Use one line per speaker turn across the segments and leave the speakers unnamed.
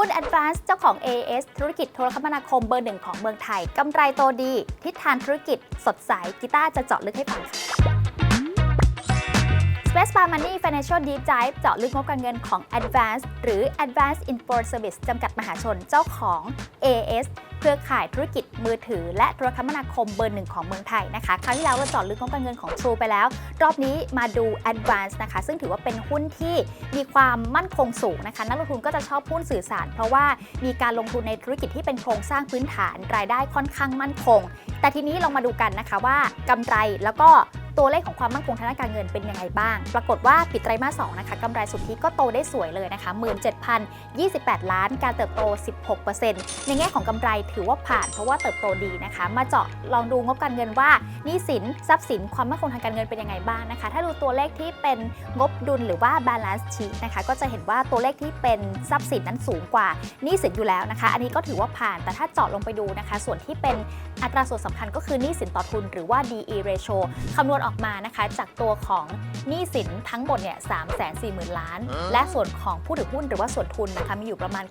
หุ้น Advance เจ้าของ AS ธุรกิจโทรคมนาคมเบอร์หนึ่งของเมืองไทย กำไรโตดี ทิศทางธุรกิจสดใสกีตาร์จะเจาะลึกให้ฟังค่ะ Space Bar Money Financial Deep Dive เจาะลึกงบการเงินของ Advance หรือ Advance Info Service จำกัดมหาชนเจ้าของ AS เครือข่ายธุรกิจมือถือ และโทรคมนาคมเบอร์หนึ่งของเมืองไทยนะคะ ครั้งที่แล้วเราเจาะลึกงบการเงินของ True ไปแล้ว รอบนี้มาดู Advance นะคะ ซึ่งถือว่าเป็นหุ้นที่มีความมั่นคงสูงนะคะนักลงทุนก็จะชอบหุ้นสื่อสาร เพราะว่ามีการลงทุนในธุรกิจที่เป็นโครงสร้างพื้นฐานรายได้ค่อนข้างมั่นคง แต่ทีนี้ลองมาดูกันนะคะว่ากำไรแล้วก็ ตัวเลขของความมั่นคงทางด้านการเงินเป็นยังไงบ้าง ปรากฏว่าปิดไตรมาส2นะคะกำไรสุทธิก็โตได้สวยเลยนะคะ17,028 ล้าน การเติบโต 16%ในแง่ของกำไรถือว่าผ่านเพราะว่าเติบโตดีนะคะ มาเจาะลองดูงบการเงินว่านี้สินทรัพย์สินความมั่นคงทางการเงินเป็นยังไงบ้างนะคะ ถ้าดูตัวเลขที่เป็นงบดุลหรือว่า balance sheet นะคะ ก็จะเห็นว่าตัวเลขที่เป็นทรัพย์สินนั้นสูงกว่านี้สินอยู่แล้วนะคะ อันนี้ก็ถือว่าผ่านแต่ถ้าเจาะลงไปดูนะคะ ส่วนที่เป็นอัตราส่วนสำคัญก็คือนี้สินต่อทุนหรือว่า DE ratio คำนวณออกมานะคะ จากตัวของหนี้สินทั้งหมดเนี่ย340,000ล้าน และส่วนของผู้ถือหุ้นหรือว่าส่วนทุนนะคะมีอยู่ประมาณ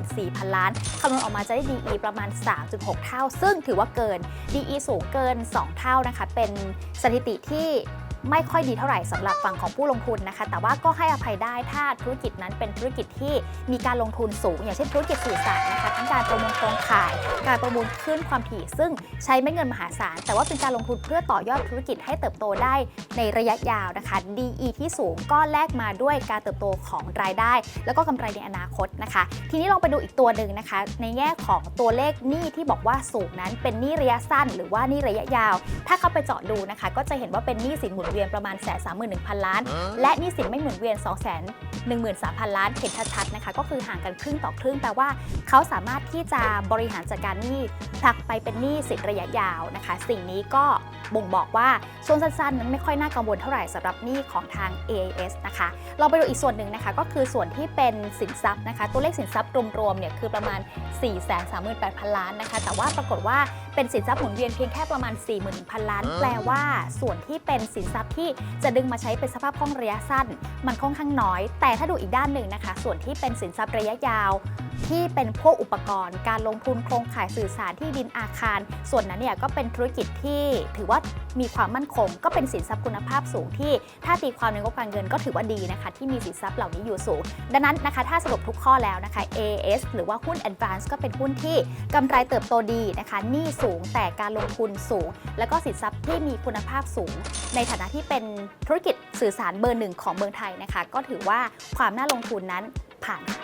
94,000 ล้านคำนวณออกมาจะได้ DE ประมาณ 3.6 เท่า ซึ่งถือว่าเกิน DE สูงเกิน 2 เท่านะคะ เป็นสถิติที่ ไม่ค่อยดีเท่าไหร่สำหรับฝั่งของผู้ลงทุนนะคะ แต่ว่าก็ให้อภัยได้ถ้าธุรกิจนั้นเป็นธุรกิจที่มีการลงทุนสูง อย่างเช่นธุรกิจสื่อสารนะคะทั้งการประมูลโครงข่าย การประมูลขึ้นความถี่ ซึ่งใช้ไม่เงินมหาศาล แต่ว่าเป็นการลงทุนเพื่อต่อยอดธุรกิจให้เติบโตได้ในระยะยาวนะคะ DE ที่สูงก็แลกมาด้วยการเติบโตของรายได้ แล้วก็กำไรในอนาคตนะคะ ทีนี้ลองไปดูอีกตัวหนึ่งนะคะ ในแง่ของตัวเลขหนี้ที่บอกว่าสูงนั้นเป็นหนี้ระยะสั้น หรือว่าหนี้ระยะยาว ถ้าเข้าไปเจาะดูนะคะ ก็จะเห็นว่าเป็นหนี้สินหมุนเวียนประมาณแสนสามหมื่นหนึ่งพันล้าน และหนี้สินไม่หมุนเวียน2 1 3 0 0 0 ล้านเห็นชัดๆนะคะก็คือห่างกันครึ่งต่อครึ่งแปลว่าเขาสามารถที่จะบริหารจัดการหนี้ผลักไปเป็นหนี้สินระยะยาวนะคะ สิ่งนี้ก็บ่งบอกว่าช่วงสั้นๆ นั้นไม่ค่อยน่ากังวลเท่าไหร่สำหรับหนี้ของทาง AIS นะคะ เราไปดูอีกส่วนหนึ่งนะคะก็คือส่วนที่เป็นสินทรัพย์นะคะ ตัวเลขสินทรัพย์รวมๆเนี่ยคือประมาณ 438,000 ล้านนะคะ แต่ว่าปรากฏว่าเป็นสินทรัพย์หมุนเวียนเพียงแค่ประมาณ 41,000 ล้าน แปลว่าส่วนที่เป็นสินทรัพย์ที่จะดึงมาใช้เป็นสภาพคล่องระยะสั้น มันค่อนข้างน้อยแต่ถ้าดูอีกด้านหนึ่งนะคะ ส่วนที่เป็นสินทรัพย์ระยะยาว ที่เป็นพวกอุปกรณ์ การลงทุนโครงข่ายสื่อสารที่ดินอาคาร ส่วนนั้นเนี่ยก็เป็นธุรกิจที่ถือว่ามีความมั่นคง ก็เป็นสินทรัพย์คุณภาพสูงที่ถ้าตีความในงบการเงินก็ถือว่าดีนะคะ ที่มีสินทรัพย์เหล่านี้อยู่สูง ดังนั้นนะคะถ้าสรุปทุกข้อแล้วนะคะ AS หรือว่าหุ้น Advance ก็เป็นหุ้นที่กำไรเติบโตดีนะคะหนี้สูงแต่การลงทุนสูง แล้วก็สินทรัพย์ที่มีคุณภาพสูง ในฐานะที่เป็นธุรกิจสื่อสารเบอร์หนึ่งของเมืองไทยนะคะ ก็ถือว่าความน่าลงทุนนั้นผ่านค่ะ